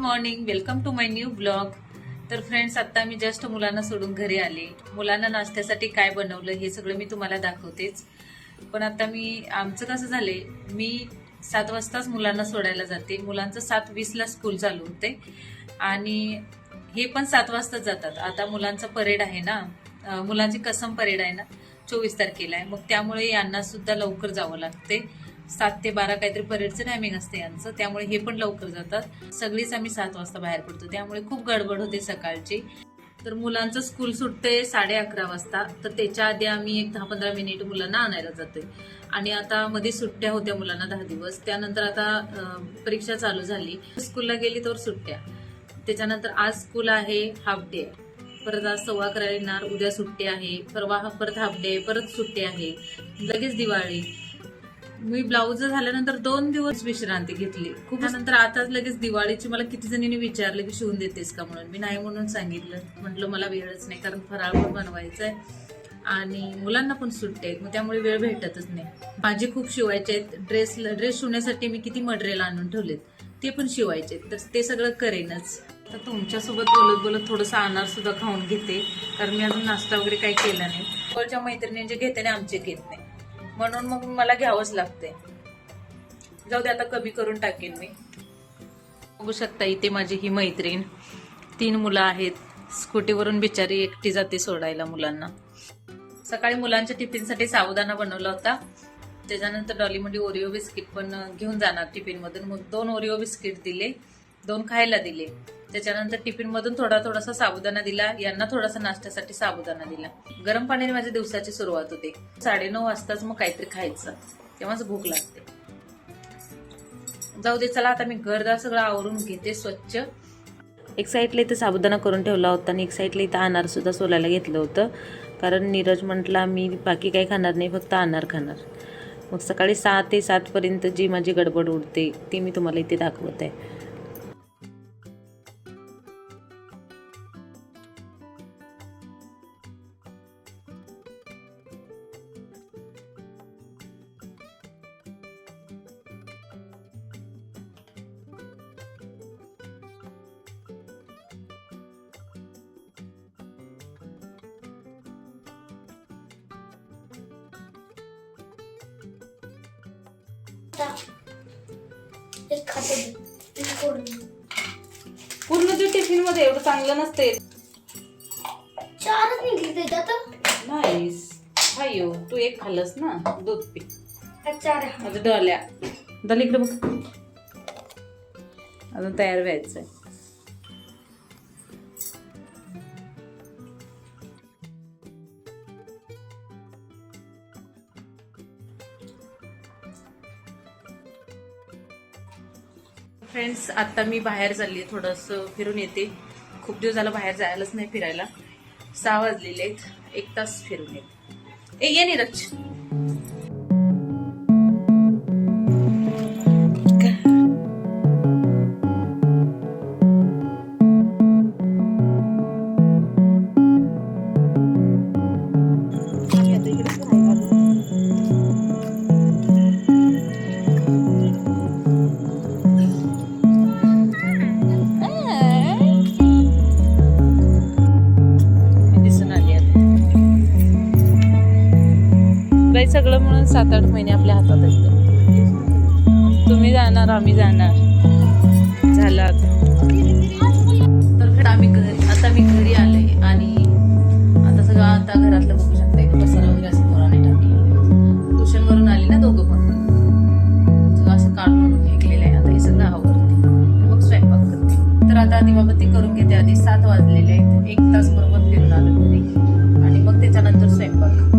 Morning welcome to my new blog तर friends आत्ता मी जस्ट मुलांना सोडून घरी आले. मुलांना नाश्त्यासाठी काय बनवलं हे सगळं मी तुम्हाला दाखवतेच. पण आता मी आमचं कसं झाले मी सात वाजताच मुलांना सोडायला जाते. मुलांचं सात वीसला स्कूल चालू होते. आणि हे पण सात वाजताच जातात. आता मुलांचा परेड आहे ना. मुलांची कसम परेड आहे ना. चोवीस तारखेला आहे. मग त्यामुळे यांना सुद्धा लवकर जावं लागते. सात ते बारा काहीतरी परेडचं टायमिंग असते यांचं. त्यामुळे हे पण लवकर जातात. सगळीच आम्ही सात वाजता बाहेर पडतो. त्यामुळे खूप गडबड होते सकाळची. तर मुलांचं स्कूल सुटते साडे अकरा वाजता. तर त्याच्या आधी आम्ही एक दहा पंधरा मिनिट मुलांना आणायला जातोय. आणि आता मध्ये सुट्ट्या होत्या मुलांना दहा दिवस. त्यानंतर आता परीक्षा चालू झाली. स्कूलला गेली तर सुट्ट्या. त्याच्यानंतर आज स्कूल आहे हाफ डे परत आज सव्वा अकरा येणार. उद्या सुट्टी आहे. परवा परत हाफ डे परत सुट्टी आहे. लगेच दिवाळी. मी ब्लाऊज झाल्यानंतर दोन दिवस विश्रांती घेतली. खूप नंतर आताच लगेच दिवाळीची मला किती जणींनी विचारलं की शिवून देतेस का म्हणून. मी नाही म्हणून सांगितलं. म्हटलं मला वेळच नाही कारण फराळ पण बनवायचा आहे आणि मुलांना पण सुट्टे आहेत मग त्यामुळे वेळ भेटतच नाही. माझे खूप शिवायचे आहेत. ड्रेस ड्रेस शिवण्यासाठी मी किती मटेरियल आणून ठेवलेत ते पण शिवायचे आहेत. तर ते सगळं करेनच. तर तुमच्यासोबत बोलत बोलत थोडंसं अनार सुद्धा खाऊन घेते कारण मी अजून नाश्ता वगैरे काही केला नाही. जवळच्या मैत्रिणी जे घेते ना आमचे घेत नाही. म्हणून मग मला घ्यावंच लागते जाऊ दे आता कमी करून टाकेन मी. बघू शकता इथे माझी ही मैत्रीण. तीन मुलं आहेत. स्कूटीवरून बिचारी एकटी जाते सोडायला मुलांना. सकाळी मुलांच्या टिफिनसाठी साबुदाणा बनवला होता. त्याच्यानंतर डॉलीमध्ये ओरिओ बिस्किट पण घेऊन जाणार टिफिनमधून. मग दोन ओरिओ बिस्किट दिले दोन खायला दिले. त्याच्यानंतर टिफिनमधून थोडा थोडासा साबुदाणा दिला यांना थोडासा नाश्त्यासाठी साबुदाणा दिला. गरम पाण्याने माझ्या दिवसाची सुरुवात होते. साडेनऊ वाजताच मग काहीतरी खायचं तेव्हाच भूक लागते. जाऊ दे चला आता मी घरदार सगळं आवरून घेते स्वच्छ. एक साईडला इथं साबुदाणा करून ठेवला होता आणि एक साईडला इथं अनार सुद्धा सोलायला घेतलं होतं. कारण नीरज म्हटला मी बाकी काही खाणार नाही फक्त अनार खाणार. मग सकाळी सहा ते सातपर्यंत जी माझी गडबड उडते ती मी तुम्हाला इथे दाखवत आहे. एक खाते. पूर्ण ते टिफिनमध्ये एवढं चांगलं नसते. चारच निघली त्याच्यात. नाहीस हायो तू एक खाल्लंस ना? दूध पी. चार. माझं डोल्या डोल इकडे बघ. अजून तयार व्हायचंय. फ्रेंड्स आत्ता मी बाहेर चालली थोडंसं फिरून येते. खूप दिवस झालं बाहेर जायलाच नाही फिरायला. सहा वाजलेले आहेत. एक तास फिरून येते. ए ये नीरज. सगळं म्हणून सात आठ महिने आपल्या हातात असतं तुम्ही जाणार आम्ही जाणार. झालात तर आम्ही घरी आता मी घरी आले आणि आता सगळं आता घरातलं बघू शकता एक पसारा वगैरे असं पोराने टाकले ट्युशनवरून आली ना दोघं पण. सगळं असं काढून फेकलेलं आहे. आता हे सगळं आवडते मग स्वयंपाक करते तर आता दिवाबत्ती करून घेते. आधी सात वाजलेले आहेत. एक तास बरोबर फिरून आलो घरी. आणि मग त्याच्यानंतर स्वयंपाक.